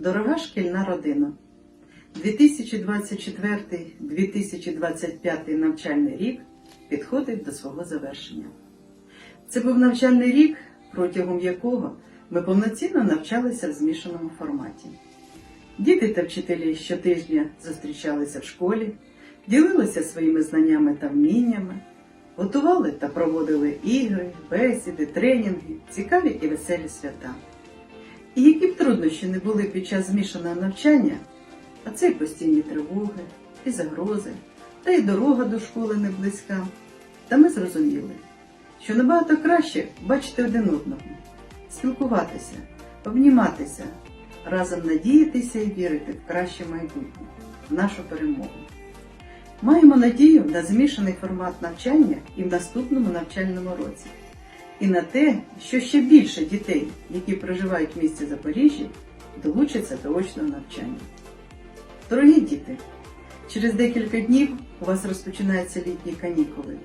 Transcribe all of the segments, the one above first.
Дорога шкільна родина. 2024-2025 навчальний рік підходить до свого завершення. Це був навчальний рік, протягом якого ми повноцінно навчалися в змішаному форматі. Діти та вчителі щотижня зустрічалися в школі, ділилися своїми знаннями та вміннями, готували та проводили ігри, бесіди, тренінги, цікаві і веселі свята. Труднощі не були під час змішаного навчання, а це й постійні тривоги, і загрози, та й дорога до школи не близька, та ми зрозуміли, що набагато краще бачити один одного, спілкуватися, обніматися, разом надіятися і вірити в краще майбутнє, в нашу перемогу. Маємо надію на змішаний формат навчання і в наступному навчальному році і на те, що ще більше дітей, які проживають в місті Запоріжжя, долучаться до очного навчання. Дорогі діти, через декілька днів у вас розпочинаються літні канікули.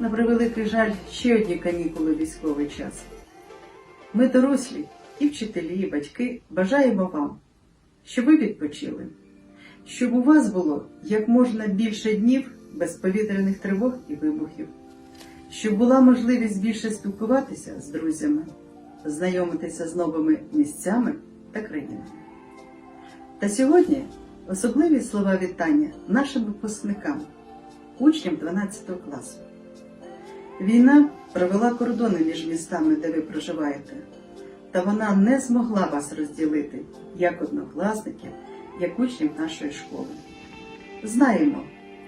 На превеликий жаль, ще одні канікули військовий час. Ми, дорослі, і вчителі, і батьки, бажаємо вам, щоб ви відпочили, щоб у вас було як можна більше днів без повітряних тривог і вибухів щоб була можливість більше спілкуватися з друзями, знайомитися з новими місцями та країнами. Та сьогодні особливі слова вітання нашим випускникам, учням 12 класу. Війна провела кордони між містами, де ви проживаєте, та вона не змогла вас розділити як однокласників, як учнів нашої школи. Знаємо,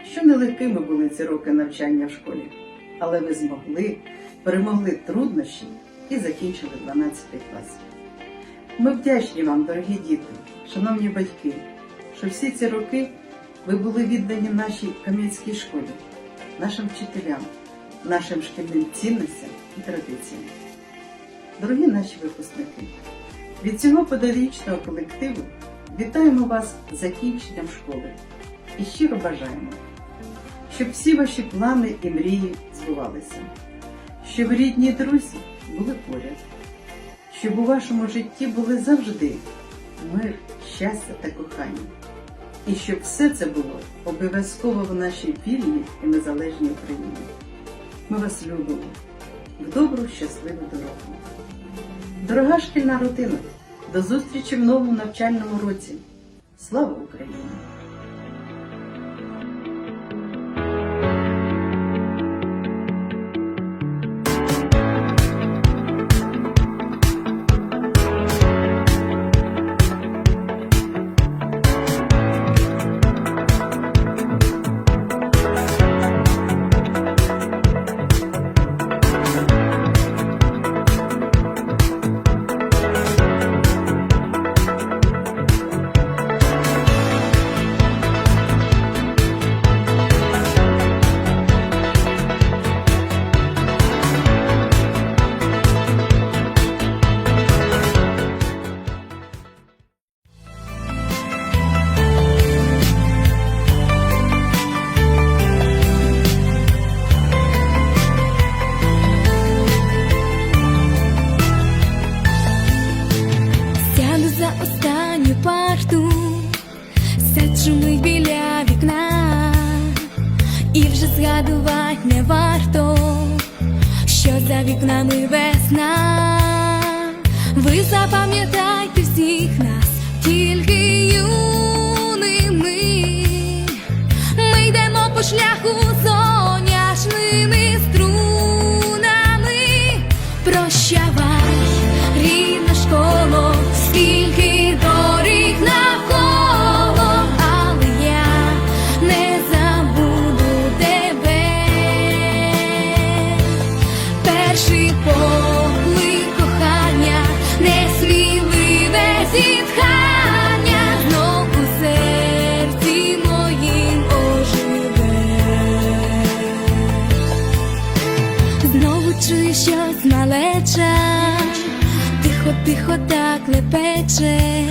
що нелегкими були ці роки навчання в школі але ви змогли, перемогли труднощі і закінчили 12 клас. Ми вдячні вам, дорогі діти, шановні батьки, що всі ці роки ви були віддані нашій кам'янській школі, нашим вчителям, нашим шкільним цінностям і традиціям. Дорогі наші випускники, від цього педагогічного колективу вітаємо вас з закінченням школи і щиро бажаємо щоб всі ваші плани і мрії збувалися, щоб рідні друзі були поряд, щоб у вашому житті були завжди мир, щастя та кохання. І щоб все це було обов'язково в нашій вільній і незалежній Україні. Ми вас любимо в добру, щасливу дорогу. Дорога шкільна родина, до зустрічі в новому навчальному році. Слава Україні! Останню парту, сад шумить біля вікна, і вже згадувати не варто, що за вікнами весна. Ви запам'ятайте всіх нас, тільки юними. Ми йдемо по шляху соняшними струнами. Прощавай, ти щось налеча, тихо, тихо, так лепече,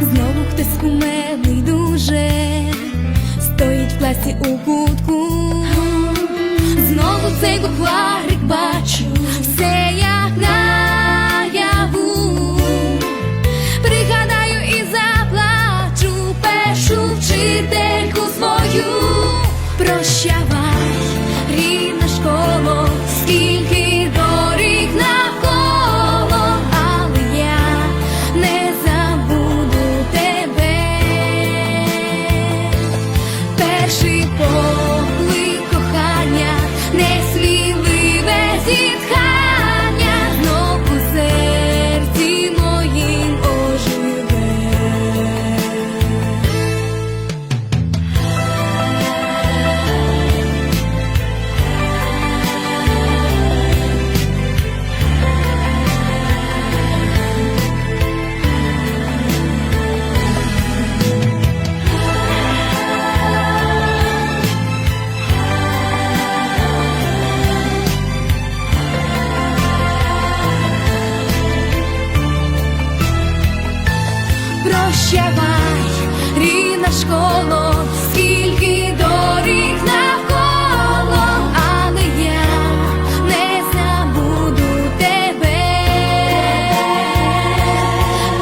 знову хтось кумедний дуже, стоїть в класі у кутку, знову цей букварик бачу, все як наяву, пригадаю і заплачу. Першу вчительку свою прощаю. школо, скільки доріг навколо, але я не забуду тебе,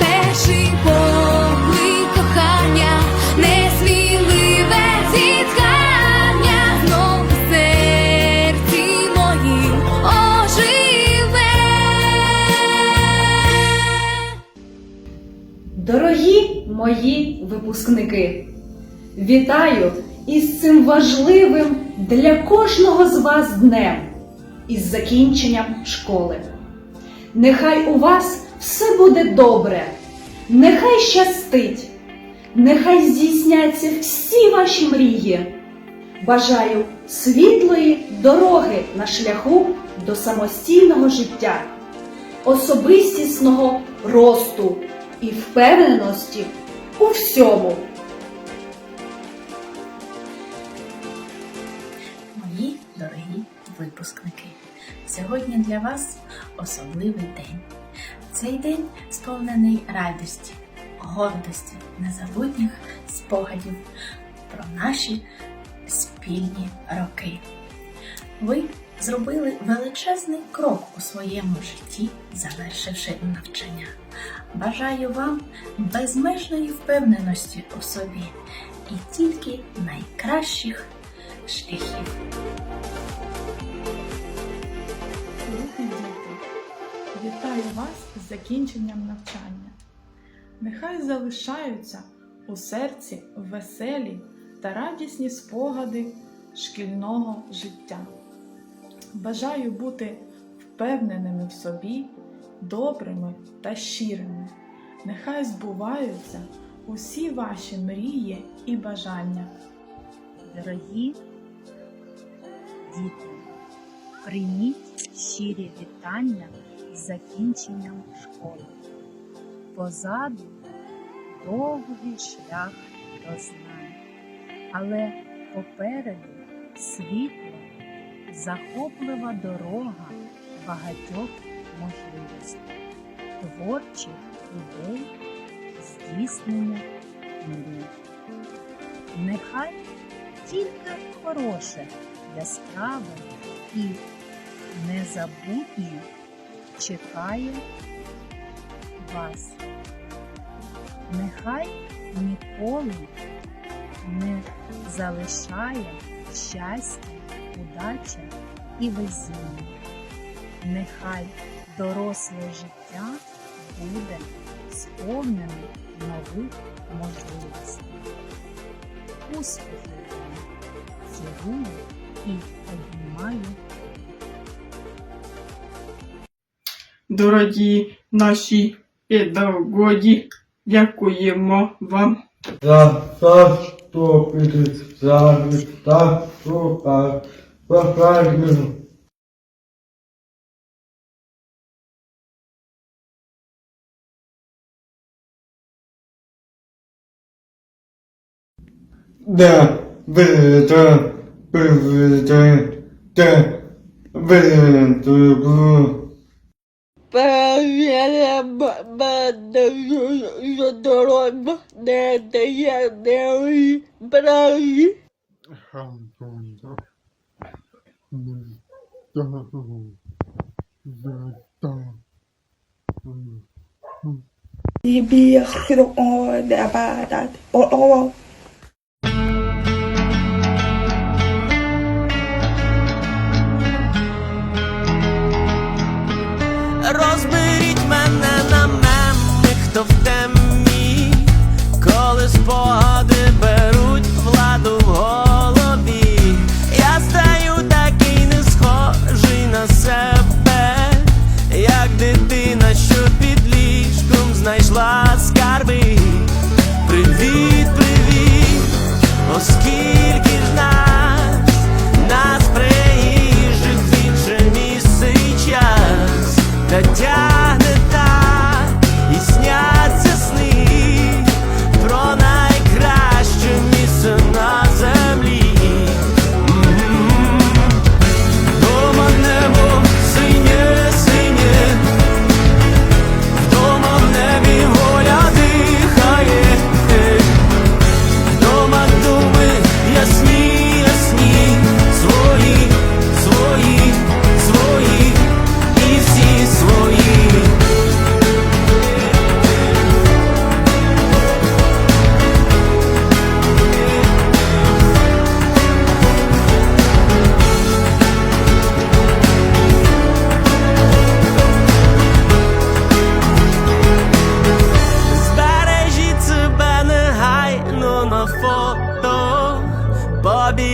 перший поклик кохання, несміливе зітхання, знов в серці моїм оживе. Дорогі мої випускники. Вітаю із цим важливим для кожного з вас днем із закінченням школи. Нехай у вас все буде добре, нехай щастить, нехай здійсняться всі ваші мрії. Бажаю світлої дороги на шляху до самостійного життя, особистісного росту і впевненості у всьому. Мої дорогі випускники, сьогодні для вас особливий день. Цей день сповнений радості, гордості, незабутніх спогадів про наші спільні роки. Ви зробили величезний крок у своєму житті, завершивши навчання. Бажаю вам безмежної впевненості у собі і тільки найкращих шляхів. Вітаю вас з закінченням навчання. Нехай залишаються у серці веселі та радісні спогади шкільного життя. Бажаю бути впевненими в собі, добрими та щирими. Нехай збуваються усі ваші мрії і бажання. Дорогі діти, прийміть щирі вітання з закінченням школи. Позаду довгий шлях до знань, але попереду світла, захоплива дорога багатьох можливостей, творчих ідей, здійснення мрій. Нехай тільки хороше, яскраве і незабутнє чекає вас. Нехай ніколи не залишає щастя, удача і везіння. Нехай доросле життя буде сповнене нових можливостей успіхів вам. Цілую і обіймаю. Дорогі наші педагоги, дякуємо вам за заступити за Ruhlar Günü Da Vıda Vıda Da Vıda Bu Bağlayalım ben de yudurun ne diye ne bırak. Hamdolsun. хро де бадат. О-о. Розберіть мене на меми, хто в